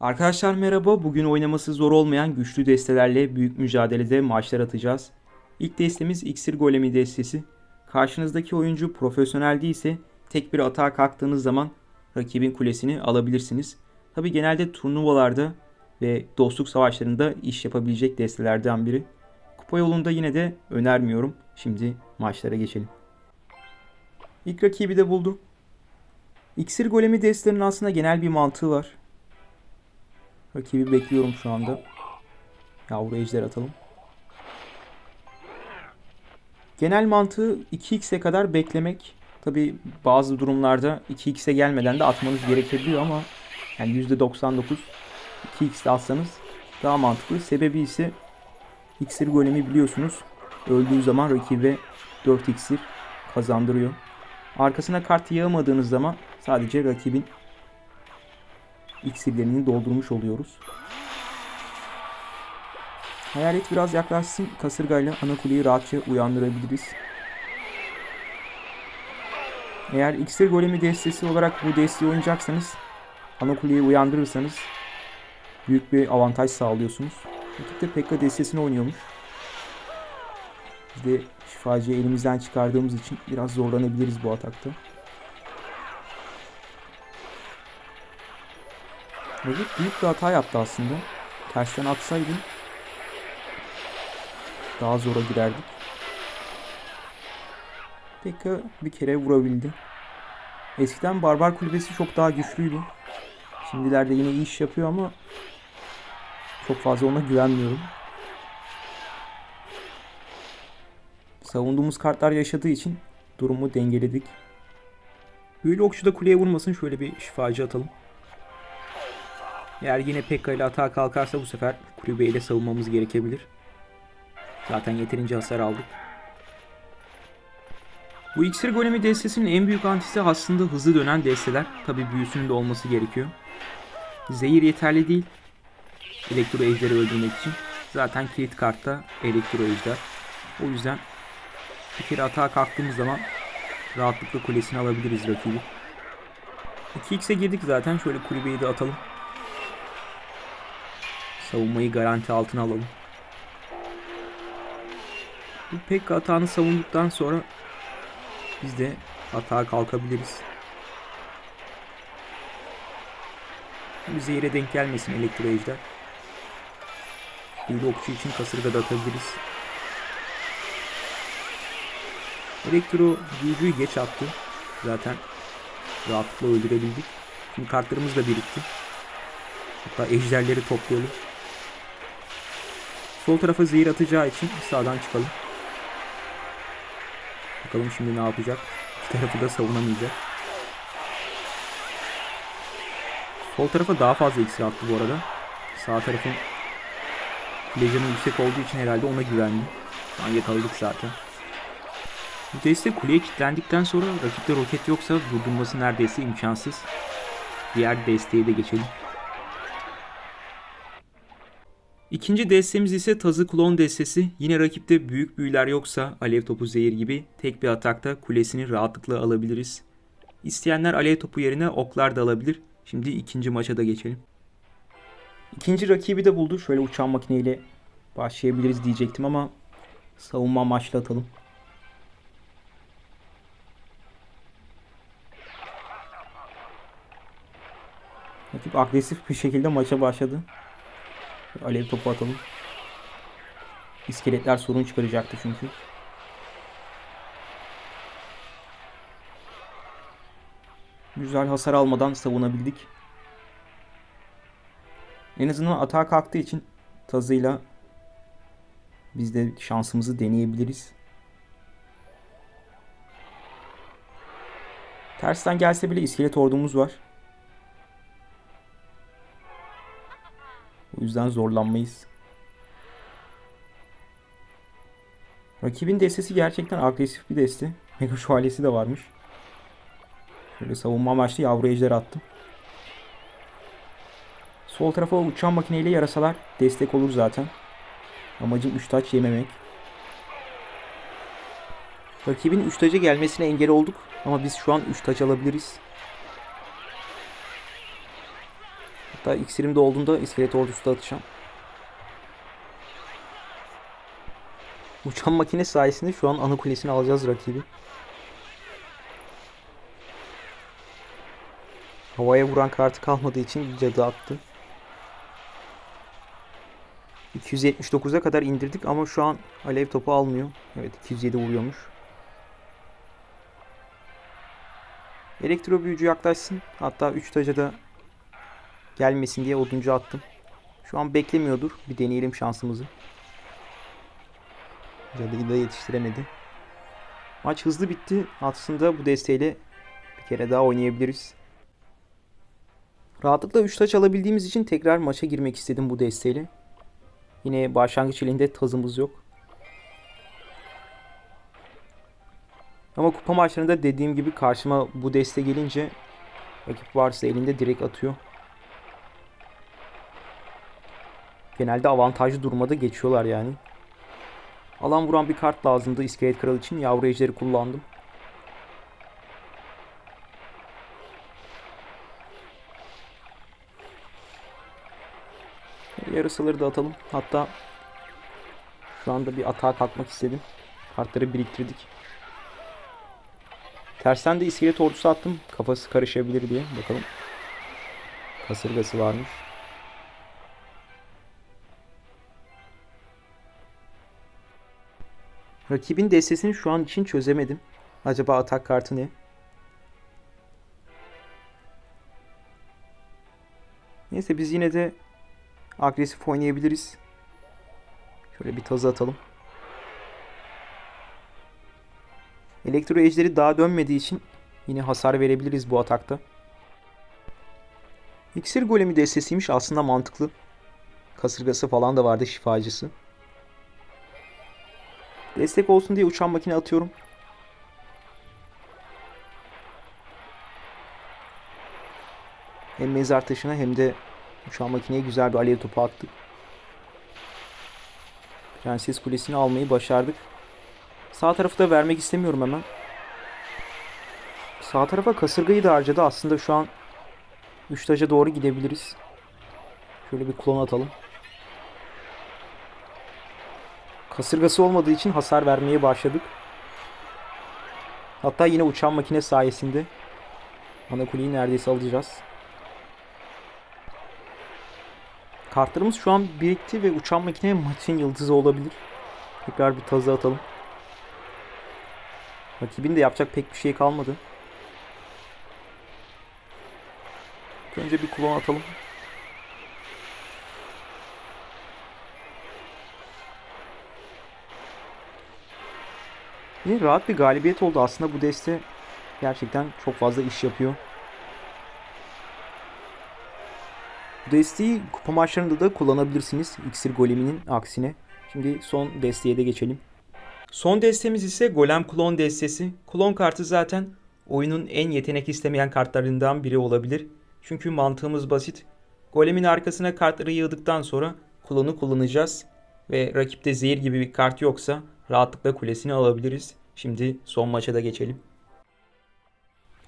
Arkadaşlar merhaba. Bugün oynaması zor olmayan güçlü destelerle büyük mücadelede maçlar atacağız. İlk destemiz İksir Golemi destesi. Karşınızdaki oyuncu profesyonel değilse tek bir atağa kalktığınız zaman rakibin kulesini alabilirsiniz. Tabi genelde turnuvalarda ve dostluk savaşlarında iş yapabilecek destelerden biri. Kupa yolunda yine de önermiyorum. Şimdi maçlara geçelim. İlk rakibi de buldum. İksir Golemi destelerinin aslında genel bir mantığı var. Rakibi bekliyorum şu anda. Yavru ejder atalım. Genel mantığı 2x'e kadar beklemek. Tabi bazı durumlarda 2x'e gelmeden de atmanız gerekebiliyor ama yani %99 2x'de atsanız daha mantıklı. Sebebi ise iksir golemi biliyorsunuz. Öldüğü zaman rakibe 4 iksir kazandırıyor. Arkasına kart yağmadığınız zaman sadece rakibin iksirlerini doldurmuş oluyoruz. Hayalet biraz yaklaşsın kasırgayla ana kuleyi rahatça uyandırabiliriz. Eğer iksir golemi destesi olarak bu desteği oynayacaksanız ana kuleyi uyandırırsanız büyük bir avantaj sağlıyorsunuz. Rakip de Pekka destesini oynuyormuş. Biz de şifacıyı elimizden çıkardığımız için biraz zorlanabiliriz bu atakta. Rakip büyük bir hata yaptı aslında. Tersten atsaydı daha zora girerdik. Pekka bir kere vurabildi. Eskiden Barbar Kulübesi çok daha güçlüydü. Şimdilerde yine iyi iş yapıyor ama çok fazla ona güvenmiyorum. Savunduğumuz kartlar yaşadığı için durumu dengeledik. Büyülü okçu da kuleye vurmasın şöyle bir şifacı atalım. Eğer yine Pekka ile atağa kalkarsa bu sefer kulübe ile savunmamız gerekebilir. Zaten yeterince hasar aldık. Bu iksir golemi destesinin en büyük antisi aslında hızlı dönen desteler. Tabi büyüsünün de olması gerekiyor. Zehir yeterli değil. Elektro ejderi öldürmek için. Zaten kilit kartta elektro ejder. O yüzden bir kere atağa kalktığımız zaman rahatlıkla kulesini alabiliriz rakibi. 2x'e girdik zaten. Şöyle kulübeyi de atalım. Savunmayı garanti altına alalım. Bu pek hatağını savunduktan sonra biz de hata kalkabiliriz. Bir zehire denk gelmesin elektro ejder. Bir okçu için kasırga da atabiliriz. Elektro büyücüyü geç attı. Zaten rahatlıkla öldürebildik. Şimdi kartlarımız da birikti. Hatta ejderleri toplayalım. Sol tarafa zehir atacağı için sağdan çıkalım. Bakalım şimdi ne yapacak. İki tarafı da savunamayacak. Sol tarafa daha fazla iksir attı bu arada. Sağ tarafın kuleciğinin yüksek olduğu için herhalde ona güvendi. Şu an yakaladık zaten. Bu deste kuleye kilitlendikten sonra rakipte roket yoksa durdurması neredeyse imkansız. Diğer desteğe de geçelim. İkinci destemiz ise Tazı Klon destesi. Yine rakipte büyük büyüler yoksa Alev Topu Zehir gibi tek bir atakta kulesini rahatlıkla alabiliriz. İsteyenler Alev Topu yerine oklar da alabilir. Şimdi ikinci maça da geçelim. İkinci rakibi de buldu. Şöyle uçan makineyle başlayabiliriz diyecektim ama savunma amaçlı atalım. Rakip agresif bir şekilde maça başladı. Alev topu atalım. İskeletler sorun çıkaracaktı çünkü. Güzel hasar almadan savunabildik. En azından atağa kalktığı için tazıyla biz de şansımızı deneyebiliriz. Tersten gelse bile iskelet ordumuz var. Yüzden zorlanmayız. Rakibin destesi gerçekten agresif bir deste. Mega şövalyesi de varmış. Şöyle savunma amaçlı yavru ejder attım. Sol tarafa uçan makineyle yarasalar destek olur zaten. Amacım 3 taç yememek. Rakibin 3 taca gelmesine engel olduk. Ama biz şu an 3 taç alabiliriz. Hatta iksirimde olduğunda iskelet ordusu da atacağım. Uçan makine sayesinde şu an ana kulesini alacağız rakibi. Havaya vuran kartı kalmadığı için cadı attı. 279'a kadar indirdik ama şu an alev topu almıyor. Evet 207 vuruyormuş. Elektro büyücü yaklaşsın. Hatta 3 taca da gelmesin diye oduncu attım. Şu an beklemiyordur. Bir deneyelim şansımızı. Cadıyı da yetiştiremedi. Maç hızlı bitti. Aslında bu desteğiyle bir kere daha oynayabiliriz. Rahatlıkla 3 taç alabildiğimiz için tekrar maça girmek istedim bu desteğiyle. Yine başlangıç elinde tazımız yok. Ama kupa maçlarında dediğim gibi karşıma bu deste gelince rakip varsa elinde direkt atıyor. Genelde avantajlı durmada geçiyorlar yani. Alan vuran bir kart lazımdı İskelet Kral için. Yavru ejderi kullandım. Yarısaları da atalım. Hatta şu anda bir atağa kalkmak istedim. Kartları biriktirdik. Tersten de iskelet ordusu attım. Kafası karışabilir diye. Bakalım. Kasırgası varmış. Rakibin destesini şu an için çözemedim. Acaba atak kartı ne? Neyse biz yine de agresif oynayabiliriz. Şöyle bir tazı atalım. Elektro ejderi daha dönmediği için yine hasar verebiliriz bu atakta. İksir golemi destesiymiş aslında mantıklı. Kasırgası falan da vardı şifacısı. Destek olsun diye uçan makine atıyorum. Hem mezar taşına hem de uçan makineye güzel bir alev topu attık. Prenses Kulesi'ni almayı başardık. Sağ tarafı da vermek istemiyorum hemen. Sağ tarafa kasırgayı da harcadı. Aslında şu an 3 taca doğru gidebiliriz. Şöyle bir klon atalım. Kasırgası olmadığı için hasar vermeye başladık. Hatta yine uçan makine sayesinde ana kuleyi neredeyse alacağız. Kartlarımız şu an birikti ve uçan makine maçın yıldızı olabilir. Tekrar bir tazı atalım. Rakibin de yapacak pek bir şey kalmadı. Önce bir klon atalım. Yine rahat bir galibiyet oldu. Aslında bu deste gerçekten çok fazla iş yapıyor. Bu desteği kupa maçlarında da kullanabilirsiniz. İksir goleminin aksine. Şimdi son desteğe de geçelim. Son destemiz ise Golem Klon destesi. Klon kartı zaten oyunun en yetenek istemeyen kartlarından biri olabilir. Çünkü mantığımız basit. Golemin arkasına kartları yığdıktan sonra klonu kullanacağız. Ve rakipte zehir gibi bir kart yoksa rahatlıkla kulesini alabiliriz. Şimdi son maça da geçelim.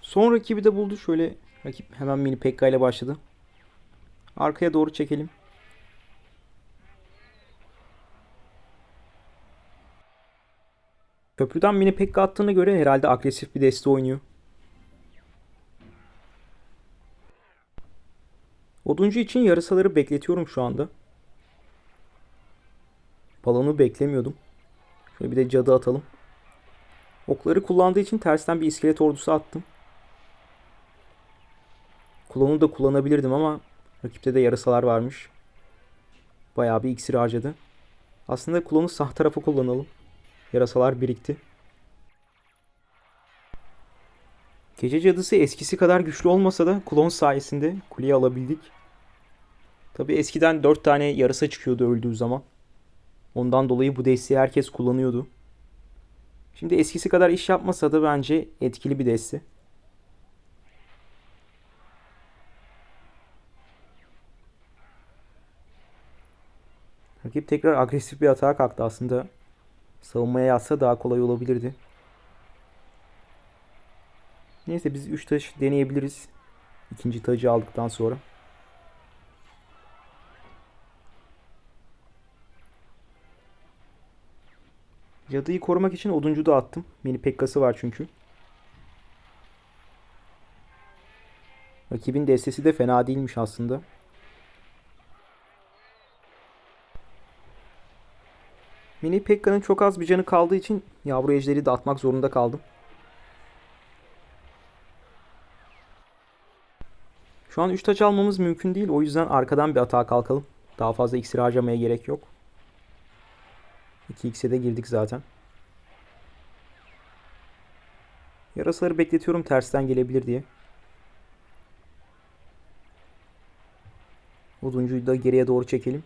Son rakibi de buldu. Şöyle rakip hemen mini Pekka ile başladı. Arkaya doğru çekelim. Köprüden mini Pekka attığına göre herhalde agresif bir deste oynuyor. Oduncu için yarısaları bekletiyorum şu anda. Balonu beklemiyordum. Şöyle bir de cadı atalım. Okları kullandığı için tersten bir iskelet ordusu attım. Klonu da kullanabilirdim ama rakipte de yarasalar varmış. Bayağı bir iksir harcadı. Aslında klonu sağ tarafa kullanalım. Yarasalar birikti. Gece cadısı eskisi kadar güçlü olmasa da klon sayesinde kuleyi alabildik. Tabi eskiden 4 tane yarasa çıkıyordu öldüğü zaman. Ondan dolayı bu desteği herkes kullanıyordu. Şimdi eskisi kadar iş yapmasa da bence etkili bir deste. Rakip tekrar agresif bir atağa kalktı aslında. Savunmaya yatsa daha kolay olabilirdi. Neyse biz 3 taş deneyebiliriz. İkinci tacı aldıktan sonra. Cadıyı korumak için oduncu da attım. Mini pekkası var çünkü. Rakibin destesi de fena değilmiş aslında. Mini Pekka'nın çok az bir canı kaldığı için yavru ejderi de atmak zorunda kaldım. Şu an 3 taç almamız mümkün değil. O yüzden arkadan bir atağa kalkalım. Daha fazla iksir harcamaya gerek yok. 2x'e de girdik zaten. Yarasaları bekletiyorum tersten gelebilir diye. Oduncuyu da geriye doğru çekelim.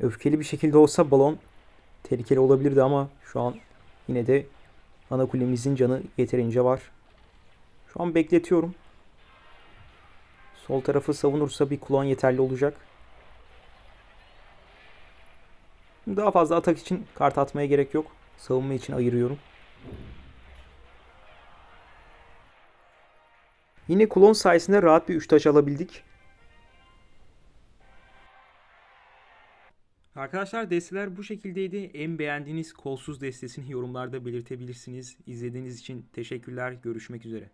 Öfkeli bir şekilde olsa balon tehlikeli olabilirdi ama şu an yine de ana kulemizin canı yeterince var. Şu an bekletiyorum. Sol tarafı savunursa bir klon yeterli olacak. Daha fazla atak için kart atmaya gerek yok. Savunma için ayırıyorum. Yine klon sayesinde rahat bir 3 taş alabildik. Arkadaşlar desteler bu şekildeydi. En beğendiğiniz kolsuz destesini yorumlarda belirtebilirsiniz. İzlediğiniz için teşekkürler. Görüşmek üzere.